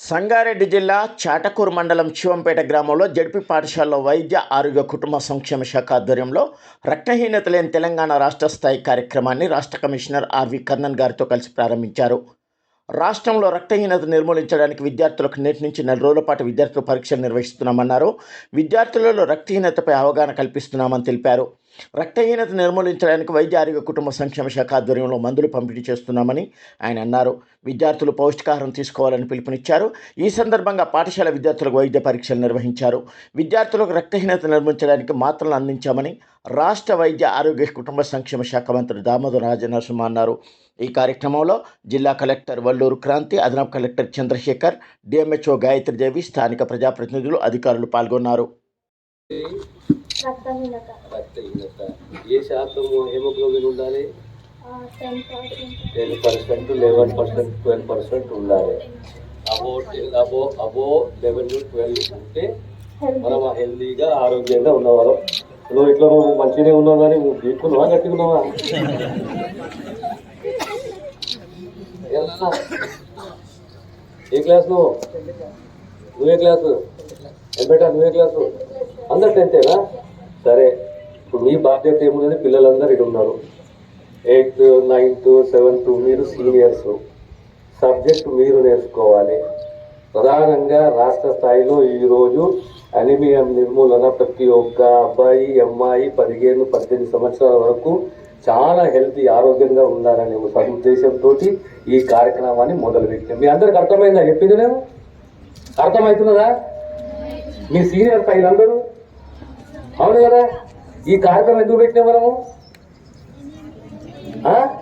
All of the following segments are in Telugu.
సంగారెడ్డి జిల్లా చాటకూరు మండలం శివంపేట గ్రామంలో జడ్పీ పాఠశాలలో వైద్య ఆరోగ్య కుటుంబ సంక్షేమ శాఖ ఆధ్వర్యంలో రక్తహీనత లేని తెలంగాణ రాష్ట్ర స్థాయి కార్యక్రమాన్ని రాష్ట్ర కమిషనర్ ఆర్వి కర్ణన్ గారితో కలిసి ప్రారంభించారు. రాష్ట్రంలో రక్తహీనత నిర్మూలించడానికి విద్యార్థులకు నేటి నుంచి నెల రోజుల పాటు విద్యార్థులు పరీక్షలు నిర్వహిస్తున్నామన్నారు. విద్యార్థులలో రక్తహీనతపై అవగాహన కల్పిస్తున్నామని తెలిపారు. రక్తహీనత నిర్మూలించడానికి వైద్య ఆరోగ్య కుటుంబ సంక్షేమ శాఖ ఆధ్వర్యంలో మందులు పంపిణీ చేస్తున్నామని ఆయన అన్నారు. విద్యార్థులు పౌష్టికాహారం తీసుకోవాలని పిలుపునిచ్చారు. ఈ సందర్భంగా పాఠశాల విద్యార్థులకు వైద్య పరీక్షలు నిర్వహించారు. విద్యార్థులకు రక్తహీనత నిర్మించడానికి మాత్రలు అందించామని రాష్ట్ర వైద్య ఆరోగ్య కుటుంబ సంక్షేమ శాఖ మంత్రి దామోదర రాజనరసింహ అన్నారు. ఈ కార్యక్రమంలో జిల్లా కలెక్టర్ వల్లూరు క్రాంతి అదనపు కలెక్టర్ చంద్రశేఖర్ డిఎంహెచ్ఓ గాయత్రిదేవి స్థానిక ప్రజాప్రతినిధులు అధికారులు పాల్గొన్నారు. రక్తహీనత. ఏ శాతం హెమోగ్లోబిన్ ఉండాలి? Ten percent eleven percent twelve percent ఉండాలి. అబో అబో అబో లెవెన్ ట్వెల్వ్ ఉంటే మనం హెల్దీగా ఆరోగ్యంగా ఉన్నవాళ్ళం. నువ్వు ఇట్లా నువ్వు మంచిగానే ఉన్నావు కానీ నువ్వు గీక్కున్నావా గట్టిగున్నావా ఏ క్లాస్ నువ్వు? నువ్వే క్లాసు? ఏం నువ్వే క్లాసు? అందరు టెన్తేనా? సరే ఇప్పుడు మీ బాధ్యత ఏమున్నది పిల్లలందరూ ఇక్కడ ఉన్నారు. ఎయిత్ నైన్త్ సెవెంత్ మీరు సీనియర్స్ సబ్జెక్ట్ మీరు నేర్చుకోవాలి. ప్రధానంగా రాష్ట్ర స్థాయిలో ఈరోజు అనిమియా నిర్మూలన ప్రతి ఒక్క అబ్బాయి అమ్మాయి పదిహేను పద్దెనిమిది సంవత్సరాల వరకు చాలా హెల్తీ ఆరోగ్యంగా ఉండాలనే ఒక సదుద్దేశంతో ఈ కార్యక్రమాన్ని మొదలుపెట్టాం. మీ అందరికి అర్థమైందా? చెప్పింది నేను? అర్థమవుతున్నదా? మీ సీనియర్ అందరూ అవును కదా? ఈ కార్యక్రమం ఎందుకు పెట్టినాం మనము? ఆ?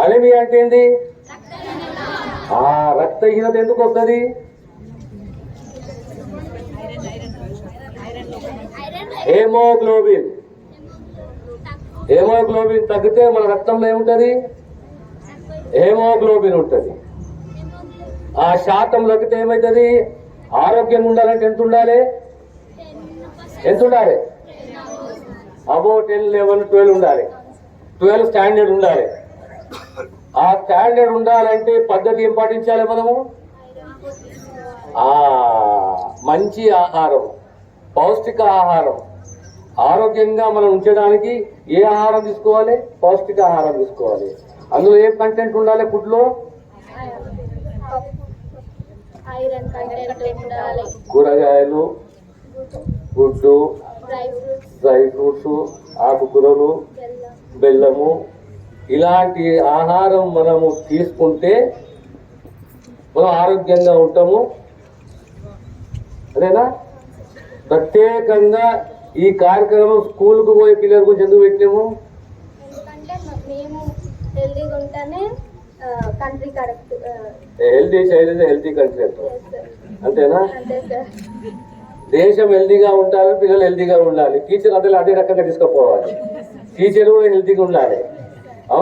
అంటే ఏంది? ఆ రక్తహీనత ఎందుకు వస్తుంది? హేమోగ్లోబిన్. హేమోగ్లోబిన్ తగ్గితే మన రక్తంలో ఏముంటుంది? హేమోగ్లోబిన్ ఉంటుంది. ఆ శాతం తగ్గితే ఏమవుతుంది ఆరోగ్యంగా ఉండాలంటే ఎంత ఉండాలి? ఎంత ఉండాలి అబౌ టెన్ లెవెన్ ట్వెల్వ్ ఉండాలి. ట్వెల్వ్ స్టాండర్డ్ ఉండాలి. ఆ స్టాండర్డ్ ఉండాలంటే పద్ధతి ఏం పాటించాలి మనము? ఆ మంచి ఆహారం పౌష్టిక ఆహారం. ఆరోగ్యంగా మనం ఉంచడానికి ఏ ఆహారం తీసుకోవాలి? పౌష్టిక ఆహారం తీసుకోవాలి. అందులో ఏ కంటెంట్ ఉండాలి ఫుడ్లో కూరగాయలు. గుడ్డు డ్రై ఫ్రూట్స్ ఆకుకూరలు బెల్లం బెల్లము. ఇలాంటి ఆహారం మనము తీసుకుంటే మనం ఆరోగ్యంగా ఉంటాము. అదేనా? ప్రత్యేకంగా ఈ కార్యక్రమం స్కూల్కు పోయే పిల్లల గురించి ఎందుకు పెట్టినాము? హెల్తీ చైల్డ్ హెల్తీ కంట్రీ అంటాం అంతేనా? దేశం హెల్తీగా ఉండాలి పిల్లలు హెల్తీగా ఉండాలి. టీచర్ అదే అదే రకంగా తీసుకుపోవాలి. టీచర్ కూడా హెల్తీగా ఉండాలి.